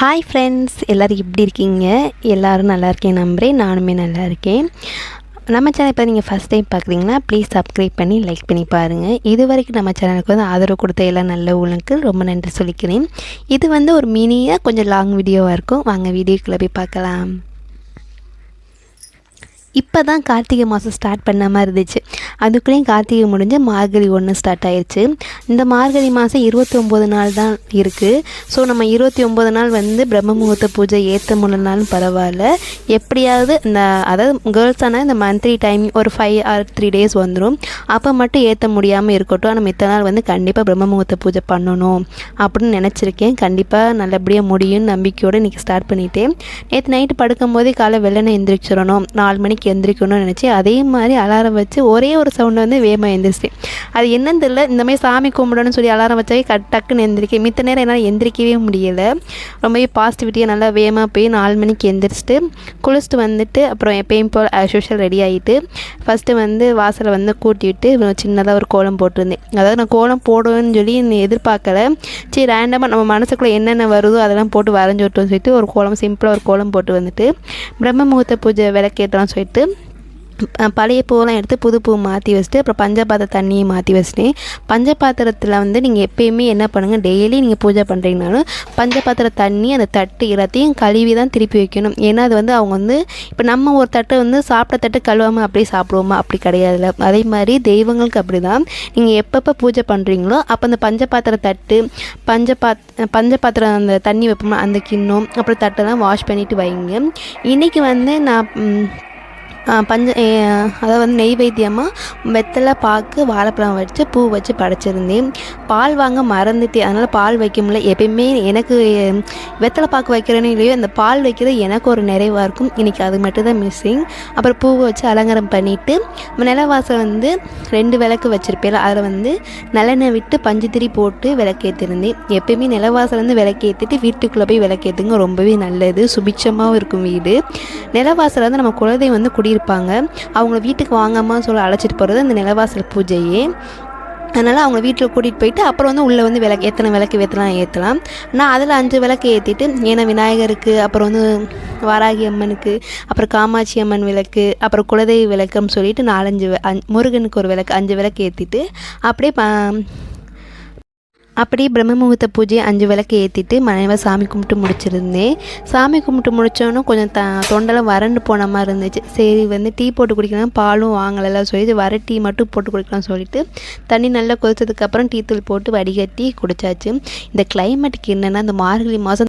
Hi friends எல்லோரும் எப்படி இருக்கீங்க? எல்லோரும் நல்லா இருக்கேன் நம்புகிறேன் நானுமே நல்லா இருக்கேன். நம்ம சேனல் இப்போ நீங்கள் ஃபஸ்ட் டைம் பார்க்குறீங்கன்னா ப்ளீஸ் சப்ஸ்கிரைப் பண்ணி லைக் பண்ணி பாருங்கள் இது வரைக்கும் நம்ம சேனலுக்கு வந்து ஆதரவு கொடுத்த எல்லா நல்ல உங்களுக்கு ரொம்ப நன்றி சொல்லிக்கிறேன். இது வந்து ஒரு மினியாக கொஞ்சம் லாங் வீடியோவாக இருக்கும். வாங்க வீடியோக்குள்ளே போய் பார்க்கலாம். இப்போ தான் கார்த்திகை மாதம் ஸ்டார்ட் பண்ண மாதிரி இருந்துச்சு. அதுக்குள்ளேயும் கார்த்திகை முடிஞ்சு மார்கழி ஒன்று ஸ்டார்ட் ஆயிடுச்சு இந்த மார்கழி மாதம் இருபத்தி ஒம்பது நாள் தான் இருக்குது ஸோ நம்ம இருபத்தி ஒம்பது நாள் வந்து பிரம்ம முகூர்த்த பூஜை ஏற்ற முடியலனாலும் பரவாயில்ல. எப்படியாவது இந்த அதாவது கேர்ள்ஸ் ஆனால் இந்த மந்த்லி டைம் ஒரு ஃபைவ் ஆர் த்ரீ டேஸ் வந்துடும் அப்போ மட்டும் ஏற்ற முடியாமல் இருக்கட்டும். ஆனால் மித்த நாள் வந்து கண்டிப்பாக பிரம்ம முகூர்த்த பூஜை பண்ணணும் அப்படின்னு நினச்சிருக்கேன். கண்டிப்பாக நல்லபடியாக முடியும்னு நம்பிக்கையோடு இன்றைக்கி ஸ்டார்ட் பண்ணிட்டேன். நேற்று நைட்டு படுக்கும்போதே காலை வெள்ளனை எந்திரிச்சிடணும். நாலு மணிக்கு எந்திரிக்கணும்னு நினச்சி அதே மாதிரி அலாரம் வச்சு ஒரே ஒரு சவுண்டு வந்து வேகமாக எந்திரிச்சிட்டேன் அது என்னன்னு தெரியல. இந்த மாதிரி சாமி கும்பிடணும்னு சொல்லி அலாரம் வச்சாவே கட் டக்குன்னு எந்திரிக்க மித்த நேரம் என்னால் எந்திரிக்கவே முடியலை. ரொம்பவே பாசிட்டிவிட்டியாக நல்லா வேகமாக போய் நாலு மணிக்கு எந்திரிச்சிட்டு குளிச்சுட்டு வந்துட்டு அப்புறம் எப்பயும் போல் ஆஸ் ரெடி ஆகிட்டு ஃபஸ்ட்டு வந்து வாசலை வந்து கூட்டிவிட்டு சின்னதாக ஒரு கோலம் போட்டிருந்தேன். அதாவது நான் கோலம் போடுவேன்னு சொல்லி எதிர்பார்க்கல. சரி ரேண்டமாக நம்ம மனசுக்குள்ளே என்னென்ன வருதோ அதெல்லாம் போட்டு வரைஞ்சி விட்டோம்னு சொல்லிட்டு ஒரு கோலம் சிம்பிளாக ஒரு கோலம் போட்டு வந்துட்டு பிரம்ம முகூர்த்த பூஜை விளக்கேற்றலாம் சொல்லிட்டு பழைய பூவெல்லாம் எடுத்து புது பூ மாற்றி வச்சுட்டு அப்புறம் பஞ்சபாத்திர தண்ணியை மாற்றி வச்சுட்டேன் பஞ்சபாத்திரத்தில் வந்து நீங்கள் எப்பயுமே என்ன பண்ணுங்கள் டெய்லி நீங்கள் பூஜை பண்ணுறீங்கனாலும் பஞ்சபாத்திர தண்ணி அந்த தட்டு எல்லாத்தையும் கழுவி தான் திருப்பி வைக்கணும். ஏன்னா அது வந்து அவங்க வந்து இப்போ நம்ம ஒரு தட்டை வந்து சாப்பிட்ட தட்டு கழுவாமல் அப்படியே சாப்பிடுவோமா? அப்படி கிடையாதுல அதே மாதிரி தெய்வங்களுக்கு அப்படி தான் நீங்கள் எப்பப்போ பூஜை பண்ணுறீங்களோ அப்போ அந்த பஞ்சபாத்திர தட்டு பஞ்சபாத் பஞ்சபாத்திரம் அந்த தண்ணி வைப்போம்னா அந்த கிண்ணம் அப்புறம் தட்டெல்லாம் வாஷ் பண்ணிவிட்டு வைங்க. இன்றைக்கி வந்து நான் பஞ்ச அதை வந்து நெய்வேத்தியமாக வெத்தலை பாக்கு வாழைப்பழம் வச்சு பூ வச்சு படைச்சிருந்தேன். பால் வாங்க மறந்துட்டேன். அதனால் பால் வைக்க முடியல. எப்பயுமே எனக்கு வெத்தலை பாக்கு வைக்கிறேன்னு இல்லையோ அந்த பால் வைக்கிறது எனக்கு ஒரு நிறைவாக இருக்கும். இன்றைக்கி அது மட்டும் தான் மிஸ்ஸிங் அப்புறம் பூவை வச்சு அலங்காரம் பண்ணிவிட்டு நிலவாசல் வந்து ரெண்டு விளக்கு வச்சுருப்பேன். அதில் வந்து நல்லெண்ணெய் விட்டு பஞ்சுத்திரி போட்டு விளக்கேற்றிருந்தேன் எப்பயுமே நிலவாசல் வந்து விளக்கேற்றிட்டு வீட்டுக்குள்ளே போய் விளக்கேற்றுங்க ரொம்பவே நல்லது. சுபிட்சமாகவும் இருக்கும் வீடு. நிலவாசல் வந்து நம்ம குலதெய்வம் வந்து குடி இருப்பாங்க. அவங்கள வீட்டுக்கு வாங்கம்மா சொல்ல அழைச்சிட்டு போகிறது இந்த நிலவாசல் பூஜையே. அதனால் அவங்க வீட்டில் கூட்டிகிட்டு போயிட்டு அப்புறம் வந்து உள்ளே வந்து விளக்கு எத்தனை விளக்கு ஏற்றலாம் ஏற்றலாம் நான் அதில் அஞ்சு விளக்கு ஏற்றிட்டு ஏன்னா விநாயகருக்கு அப்புறம் வந்து வாராகி அம்மனுக்கு அப்புறம் காமாட்சி அம்மன் விளக்கு அப்புறம் குலதெய்வ விளக்குன்னு சொல்லிட்டு நாலஞ்சு முருகனுக்கு ஒரு விளக்கு அஞ்சு விளக்கு ஏற்றிட்டு அப்படியே அப்படியே பிரம்ம முகூர்த்த பூஜையை அஞ்சு விளக்கு ஏற்றிட்டு மனைவ சாமி கும்பிட்டு முடிச்சிருந்தேன். சாமி கும்பிட்டு முடித்தோன்னு கொஞ்சம் த தொண்டெல்லாம் வறண்டு போன மாதிரி இருந்துச்சு. சரி வந்து டீ போட்டு குடிக்கலாம் பாலும் வாங்கலாம் சொல்லி வர டீ மட்டும் போட்டு குடிக்கலாம் சொல்லிட்டு தண்ணி நல்லா கொதிச்சதுக்கப்புறம் டீ தூள் போட்டு வடிகட்டி குடித்தாச்சு இந்த கிளைமேட்டுக்கு என்னென்னா இந்த மார்கழி மாதம்